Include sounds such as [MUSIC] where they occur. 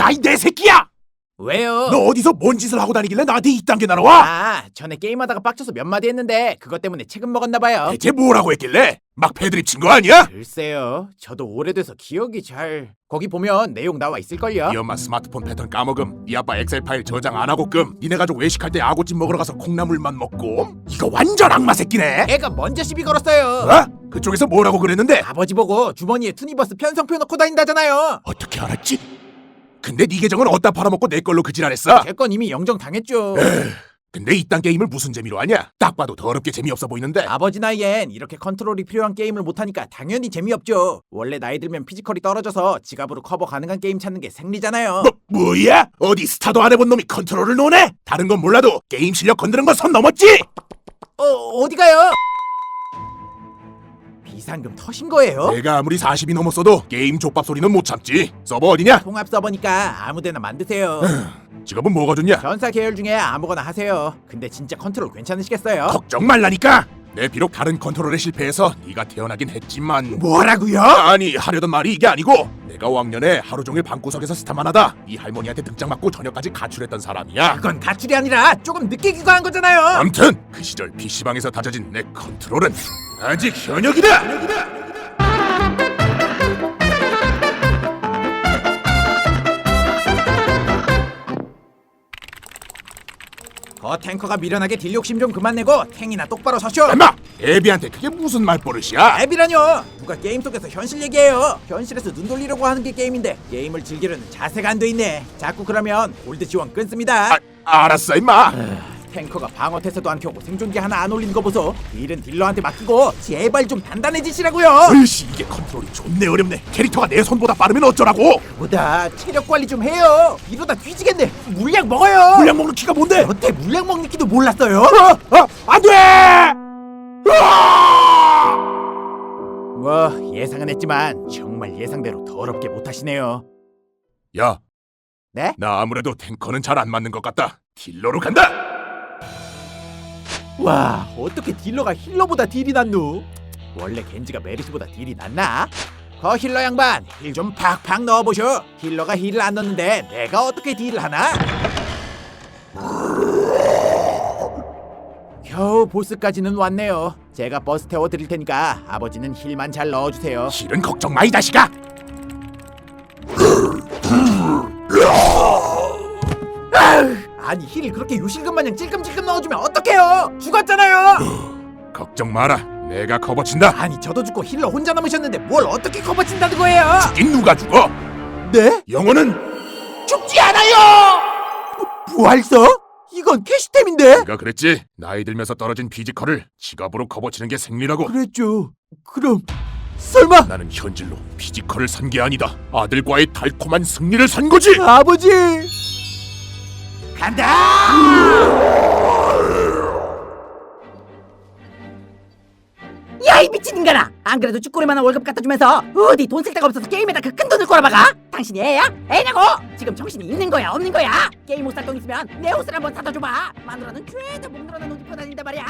야, 이 내 새끼야! 왜요? 너 어디서 뭔 짓을 하고 다니길래 나한테 이딴 게 날아와? 아, 전에 게임하다가 빡쳐서 몇 마디 했는데 그것 때문에 책임 먹었나 봐요. 대체 뭐라고 했길래? 막 패드립 친 거 아니야? 글쎄요. 저도 오래돼서 기억이 잘. 거기 보면 내용 나와 있을걸요. 이 엄마 스마트폰 패턴 까먹음 이 아빠 엑셀 파일 저장 안 하고 끔 니네 가족 외식할 때 아구찜 먹으러 가서 콩나물만 먹고 이거 완전 악마 새끼네 애가 먼저 시비 걸었어요. 어? 그쪽에서 뭐라고 그랬는데? 아버지 보고 주머니에 투니버스 편성표 넣고 다닌다잖아요. 어떻게 알았지? 근데 네 계정은 어디다 팔아먹고 내 걸로 그 지랄했어? 제 건 이미 영정 당했죠. 근데 이딴 게임을 무슨 재미로 하냐? 딱 봐도 더럽게 재미없어 보이는데 아버지 나이엔 이렇게 컨트롤이 필요한 게임을 못하니까 당연히 재미없죠. 원래 나이 들면 피지컬이 떨어져서 지갑으로 커버 가능한 게임 찾는 게 생리잖아요. 뭐, 뭐야? 어디 스타도 안 해본 놈이 컨트롤을 노네? 다른 건 몰라도 게임 실력 건드는 건 선 넘었지? 어, 어디 가요? 비상금 터신 거예요? 내가 아무리 40이 넘었어도 게임 족밥 소리는 못 참지 서버 어디냐? 통합 서버니까 아무데나 만드세요. [LAUGHS] 직업은 뭐가 좋냐? 전사 계열 중에 아무거나 하세요. 근데 진짜 컨트롤 괜찮으시겠어요? 걱정 말라니까. 내 비록 다른 컨트롤에 실패해서 네가 태어나긴 했지만 뭐라고요? 아니 하려던 말이 이게 아니고 내가 왕년에 하루 종일 방구석에서 스타만 하다 이 할머니한테 등짝 맞고 저녁까지 가출했던 사람이야. 그건 가출이 아니라 조금 늦게 귀가한 거잖아요. 암튼 그 시절 PC방에서 다져진 내 컨트롤은 아직 현역이다. 거 탱커가 미련하게 딜 욕심 좀 그만 내고 탱이나 똑바로 서쇼. 엄마, 애비한테 그게 무슨 말버릇이야? 앱이라뇨. 누가 게임 속에서 현실 얘기해요. 현실에서 눈 돌리려고 하는 게 게임인데 게임을 즐기려는 자세가 안 돼 있네. 자꾸 그러면 골드 지원 끊습니다. 아, 알았어 임마. 탱커가 방어 태세도 안 켜고 생존기 하나 안 올리는 거 보소. 딜은 딜러한테 맡기고 제발 좀 단단해지시라고요. 으이씨 이게 컨트롤이 존내 어렵네. 캐릭터가 내 손보다 빠르면 어쩌라고? 보다 체력 관리 좀 해요. 이러다 뒤지겠네. 물약 먹어요. 물량 먹는 키가 뭔데? 여태 물약 먹는 키도 몰랐어요. 어, 어, 안 돼! 으아! 뭐 예상은 했지만 정말 예상대로 더럽게 못하시네요. 야, 네? 나 아무래도 탱커는 잘 안 맞는 것 같다. 딜러로 간다. 와 어떻게 딜러가 힐러보다 딜이 낫노? 원래 겐지가 메리스보다 딜이 낫나? 거 힐러 양반 힐 좀 팍팍 넣어보쇼 힐러가 힐을 안 넣는데 내가 어떻게 딜을 하나? 겨우 보스까지는 왔네요 제가 버스 태워드릴 테니까 아버지는 힐만 잘 넣어주세요 힐은 걱정 마 이 자식아. 아니 힐 그렇게 요실금 마냥 찔끔찔끔 넣어주면 어떡해요 죽었잖아요 걱정 마라. 내가 커버친다. 아니 저도 죽고 힐러 혼자 남으셨는데 뭘 어떻게 커버친다는 거예요 이 누가 죽어? 네? 영혼은 죽지 않아요! 부활서? 이건 캐시템인데? 내가 그랬지. 나이 들면서 떨어진 피지컬을 지갑으로 커버치는 게 생리라고. 그랬죠. 그럼 설마 나는 현질로 피지컬을 산 게 아니다. 아들과의 달콤한 승리를 산 거지. 아버지 간다! 야 이 미친 인간아! 안 그래도 쭈꾸리만한 월급 갖다 주면서 어디 돈 쓸 데가 없어서 게임에다 그 큰 돈을 꼬라박아? 당신이 애야? 애냐고? 지금 정신이 있는 거야 없는 거야? 게임 옷살돈 있으면 내 옷을 한번 사다 줘봐 마누라는 죄다 목 늘어난 옷 입고 다닌단 말이야